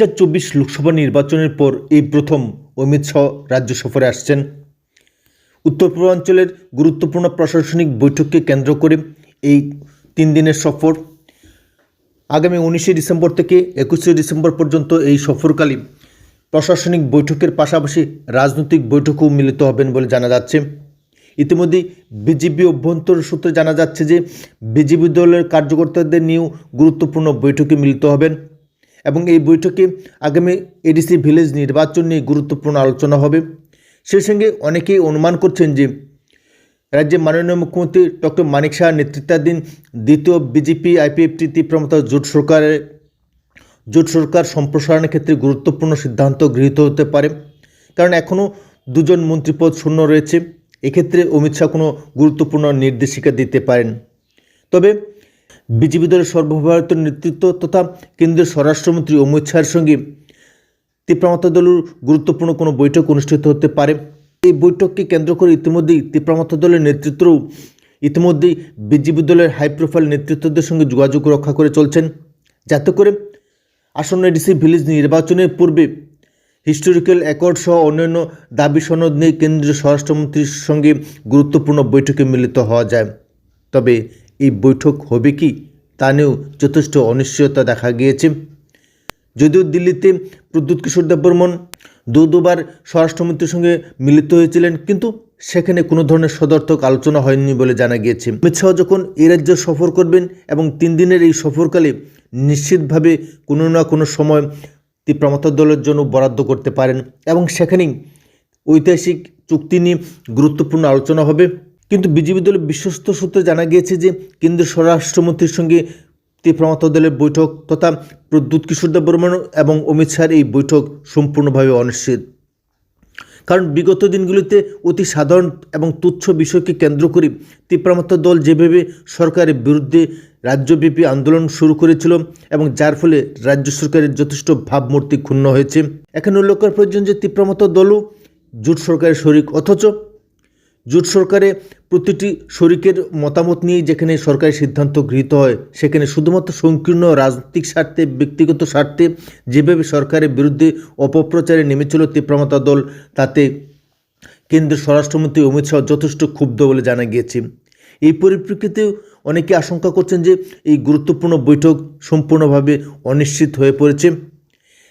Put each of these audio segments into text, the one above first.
হাজার চব্বিশ লোকসভা নির্বাচনের পর এই প্রথম অমিত শাহ রাজ্য সফরে আসছেন। উত্তর পূর্বাঞ্চলের গুরুত্বপূর্ণ প্রশাসনিক বৈঠককে কেন্দ্র করে এই তিন দিনের সফর। আগামী উনিশে ডিসেম্বর থেকে একুশে ডিসেম্বর পর্যন্ত এই সফরকালে প্রশাসনিক বৈঠকের পাশাপাশি রাজনৈতিক বৈঠকও মিলিত হবেন বলে জানা যাচ্ছে। ইতিমধ্যেই বিজেপি অভ্যন্তর সূত্রে জানা যাচ্ছে যে, বিজেপি দলের কার্যকর্তাদের নিয়েও গুরুত্বপূর্ণ বৈঠকে মিলিত হবেন। এবং এই বৈঠকে আগামী এডিসি ভিলেজ নির্বাচন নিয়ে গুরুত্বপূর্ণ আলোচনা হবে। সেই সঙ্গে অনেকেই অনুমান করছেন যে রাজ্যের মাননীয় মুখ্যমন্ত্রী ডক্টর মানিক শাহ নেতৃত্বাধীন দ্বিতীয় বিজেপি আইপিএফটি তীব্রমতা জোট সরকারের জোট সরকার সম্প্রসারণের ক্ষেত্রে গুরুত্বপূর্ণ সিদ্ধান্ত গৃহীত হতে পারে। কারণ এখনও দুজন মন্ত্রীপদ শূন্য রয়েছে। এক্ষেত্রে অমিত শাহ কোনো গুরুত্বপূর্ণ নির্দেশিকা দিতে পারেন। তবে বিজেপি দলের সর্বভারতীয় নেতৃত্ব তথা কেন্দ্রীয় স্বরাষ্ট্রমন্ত্রী অমিত শাহের সঙ্গে তীব্রমাতা দলের গুরুত্বপূর্ণ কোনো বৈঠক অনুষ্ঠিত হতে পারে। এই বৈঠককে কেন্দ্র করে ইতিমধ্যেই তীব্রমাতা দলের নেতৃত্বও ইতিমধ্যেই বিজেপি দলের হাই প্রোফাইল নেতৃত্বদের সঙ্গে যোগাযোগ রক্ষা করে চলছেন। যাতে করে আসন্ন ডিসি ভিলেজ নির্বাচনের পূর্বে হিস্টোরিক্যাল অ্যাকর্ড সহ অন্যান্য দাবি সনদ নিয়ে কেন্দ্রীয় স্বরাষ্ট্রমন্ত্রীর সঙ্গে গুরুত্বপূর্ণ বৈঠকে মিলিত হওয়া যায়। তবে এই বৈঠক হবে কি? তা নিয়েও যথেষ্ট অনিশ্চয়তা দেখা গিয়েছে। যদিও দিল্লিতে প্রদ্যুৎ কিশোর দেববর্মন দু দুবার স্বরাষ্ট্রমন্ত্রীর সঙ্গে মিলিত হয়েছিলেন, কিন্তু সেখানে কোনো ধরনের সদর্থক আলোচনা হয়নি বলে জানা গিয়েছে। অমিত শাহ যখন এই রাজ্য সফর করবেন এবং তিন দিনের এই সফরকালে নিশ্চিতভাবে কোনো না কোনো সময় তীব্রমতা দলের জন্য বরাদ্দ করতে পারেন এবং সেখানেই ঐতিহাসিক চুক্তি নিয়ে গুরুত্বপূর্ণ আলোচনা হবে। কিন্তু বিজেপি দলের বিশ্বস্ত সূত্রে জানা গিয়েছে যে কেন্দ্রীয় স্বরাষ্ট্রমন্ত্রীর সঙ্গে তীব্রমতা দলের বৈঠক তথা প্রদ্যুৎ কিশোর দেববর্মন এবং অমিত শাহের এই বৈঠক সম্পূর্ণভাবে অনিশ্চিত। কারণ বিগত দিনগুলিতে অতি সাধারণ এবং তুচ্ছ বিষয়কে কেন্দ্র করে তীব্রমতা দল যেভাবে সরকারের বিরুদ্ধে রাজ্যব্যাপী আন্দোলন শুরু করেছিল এবং যার ফলে রাজ্য সরকারের যথেষ্ট ভাবমূর্তি ক্ষুণ্ণ হয়েছে। এখানে উল্লেখ করা প্রয়োজন যে তীব্রমতা দলও জোট সরকারের শরিক, অথচ জোট সরকারে প্রতিটি শরিকের মতামত নিয়েই যেখানে সরকারি সিদ্ধান্ত গৃহীত হয়, সেখানে শুধুমাত্র সংকীর্ণ রাজনৈতিক স্বার্থে, ব্যক্তিগত স্বার্থে যেভাবে সরকারের বিরুদ্ধে অপপ্রচারে নেমেছিল তীব্রমতা দল, তাতে কেন্দ্রীয় স্বরাষ্ট্রমন্ত্রী অমিত শাহ যথেষ্ট ক্ষুব্ধ বলে জানা গিয়েছে। এই পরিপ্রেক্ষিতে অনেকে আশঙ্কা করছেন যে এই গুরুত্বপূর্ণ বৈঠক সম্পূর্ণভাবে অনিশ্চিত হয়ে পড়েছে।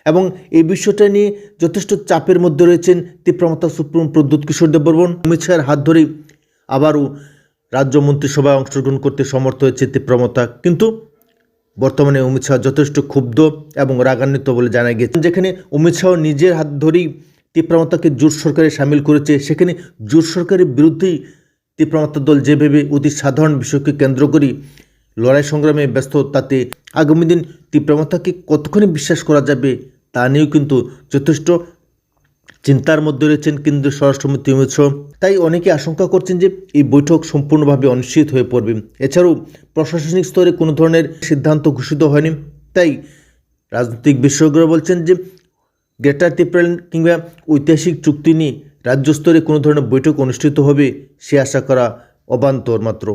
এবং এই বিষয়টা নিয়ে যথেষ্ট চাপের মধ্যে রয়েছেন তীব্রমতা সুপ্রিম প্রদ্যুৎ কিশোর দেববর্মন। অমিত শাহের হাত ধরেই আবারও রাজ্য মন্ত্রিসভায় অংশগ্রহণ করতে সমর্থ হয়েছে তীব্রমতা কিন্তু বর্তমানে অমিত শাহ যথেষ্ট ক্ষুব্ধ এবং রাগান্বিত বলে জানা গিয়েছে যেখানে অমিত শাহ নিজের হাত ধরেই তীব্রমতাকে জোট সরকারে সামিল করেছে, সেখানে জোট সরকারের বিরুদ্ধেই তীব্রমতা দল যেভাবে অতি সাধারণ বিষয়কে কেন্দ্র করি লড়াই সংগ্রামে ব্যস্ত, তাতে আগামী দিন তীব্রমতাকে কতক্ষণে বিশ্বাস করা যাবে তা নিয়েও কিন্তু যথেষ্ট চিন্তার মধ্যে রয়েছেন কেন্দ্রীয় স্বরাষ্ট্রমন্ত্রী অমিত শাহ। তাই অনেকে আশঙ্কা করছেন যে এই বৈঠক সম্পূর্ণভাবে অনিশ্চিত হয়ে পড়বে। এছাড়াও প্রশাসনিক স্তরে কোনো ধরনের সিদ্ধান্ত ঘোষিত হয়নি। তাই রাজনৈতিক বিশেষজ্ঞরা বলছেন যে গ্রেটার ত্রিপুরা কিংবা ঐতিহাসিক চুক্তি নিয়ে রাজ্য স্তরে কোনো ধরনের বৈঠক অনুষ্ঠিত হবে সে আশা করা অবান্তর মাত্র।